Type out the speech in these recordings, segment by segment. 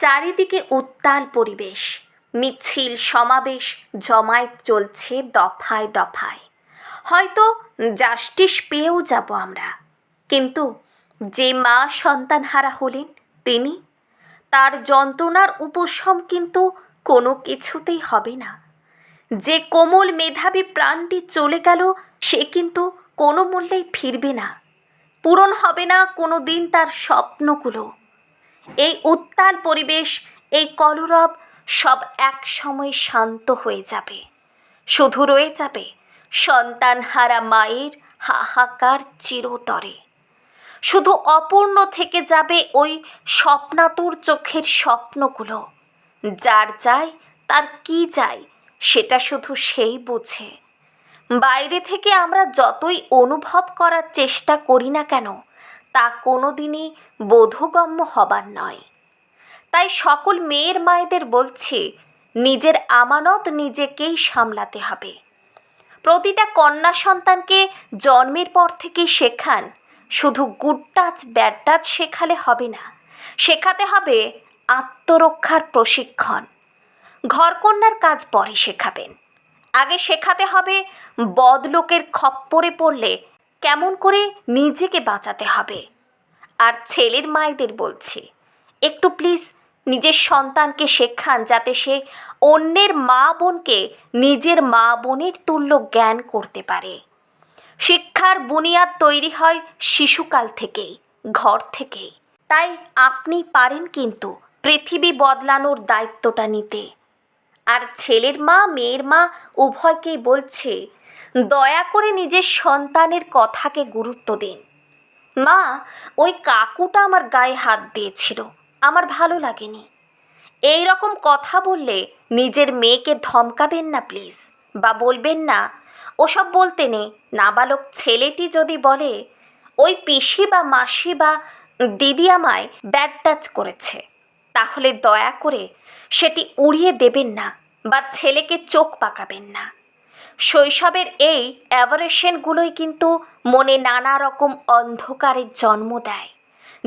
চারিদিকে উত্তাল পরিবেশ। মিছিল, সমাবেশ, জমায়েত চলছে দফায় দফায়। হয়তো জাস্টিস পেয়েও যাব আমরা। কিন্তু যে মা সন্তানহারা হলেন তিনি, তার যন্ত্রণার উপশম কিন্তু কোনো কিছুতেই হবে না। যে কোমল মেধাবী প্রাণটি চলে গেল, সে কিন্তু কোনো মূল্যেই ফিরবে না। পূরণ হবে না কোনো দিন তার স্বপ্নগুলো। এই উত্তাল পরিবেশ, এই কলরব সব এক সময় শান্ত হয়ে যাবে। শুধু রয়ে যাবে সন্তানহারা মায়ের হাহাকার চিরতরে। শুধু অপূর্ণ থেকে যাবে ওই স্বপ্নাতুর চোখের স্বপ্নগুলো। যার চাই তার কি চাই সেটা শুধু সেই বোঝে। বাইরে থেকে আমরা যতই অনুভব করার চেষ্টা করি না কেন তা কোনো দিনই বোধগম্য হবার নয়। তাই সকল মেয়ের মায়েদের বলছি, নিজের আমানত নিজেকেই সামলাতে হবে। প্রতিটা কন্যা সন্তানকে জন্মের পর থেকেই শেখান, শুধু গুড টাচ ব্যাড টাচ শেখালে হবে না, শেখাতে হবে আত্মরক্ষার প্রশিক্ষণ। ঘরকন্যার কাজ পরে শেখাবেন। আগে শেখাতে হবে বদলোকের খপ্পরে পড়লে কেমন করে নিজেকে বাঁচাতে হবে। আর ছেলের মায়েদের বলছি, একটু প্লিজ নিজের সন্তানকে শেখান যাতে সে অন্যের মা বোনকে নিজের মা বোনের তুল্য জ্ঞান করতে পারে। শিক্ষার বুনিয়াদ তৈরি হয় শিশুকাল থেকেই, ঘর থেকেই। তাই আপনি পারেন কিন্তু পৃথিবী বদলানোর দায়িত্বটা নিতে। আর ছেলের মা, মেয়ের মা উভয়কেই বলছে দয়া করে নিজের সন্তানের কথাকে গুরুত্ব দিন। মা, ওই কাকুটা আমার গায়ে হাত দিয়েছিল, আমার ভালো লাগেনি। এই রকম কথা বললে নিজের মেয়েকে ধমকাবেন না প্লিজ, বা বলবেন না, ওসব বলতে নেই। নাবালক ছেলেটি যদি বলে, ওই পিসি বা মাসি বা দিদি আমায় ব্যাড টাচ করেছে, তাহলে দয়া করে সেটি উড়িয়ে দেবেন না বা ছেলেকে চোখ পাকাবেন না। শৈশবের এই অ্যাভারেশনগুলোই কিন্তু মনে নানা রকম অন্ধকারের জন্ম দেয়,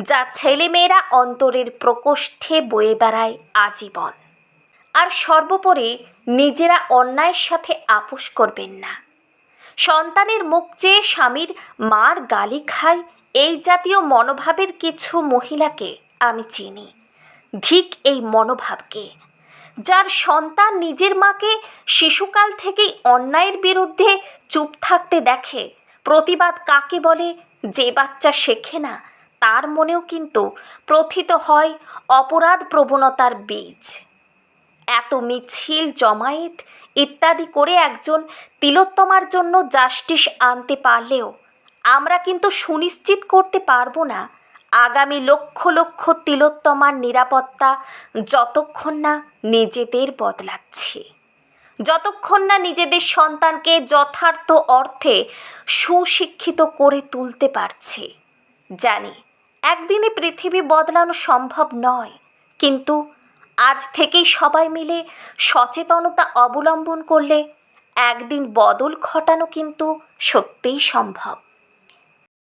যা ছেলেমেয়েরা অন্তরের প্রকোষ্ঠে বয়ে বেড়ায় আজীবন। আর সর্বোপরি নিজেরা অন্যায়ের সাথে আপোষ করবেন না। সন্তানের মুখ চেয়ে স্বামীর মার গালি খায় এই জাতীয় মনোভাবের কিছু মহিলাকে আমি চিনি। ধিক এই মনোভাবকে যার সন্তান নিজের মাকে শিশুকাল থেকেই অন্যায়ের বিরুদ্ধে চুপ থাকতে দেখে। প্রতিবাদ কাকে বলে যে বাচ্চা শেখে না, তার মনেও কিন্তু প্রথিত হয় অপরাধ প্রবণতার বীজ। এত মিছিল, জমায়েত ইত্যাদি করে একজন তিলোত্তমার জন্য জাস্টিস আনতে পারলেও আমরা কিন্তু সুনিশ্চিত করতে পারব না আগামী লক্ষ লক্ষ তিলোত্তমার নিরাপত্তা যতক্ষণ না নিজেদের বদলাচ্ছে। যতক্ষণ না নিজেদের সন্তানকে যথার্থ অর্থে সুশিক্ষিত করে তুলতে পারছে। জানি, একদিনে পৃথিবী বদলানো সম্ভব নয়, কিন্তু আজ থেকেই সবাই মিলে সচেতনতা অবলম্বন করলে একদিন বদল ঘটানো কিন্তু সত্যিই সম্ভব।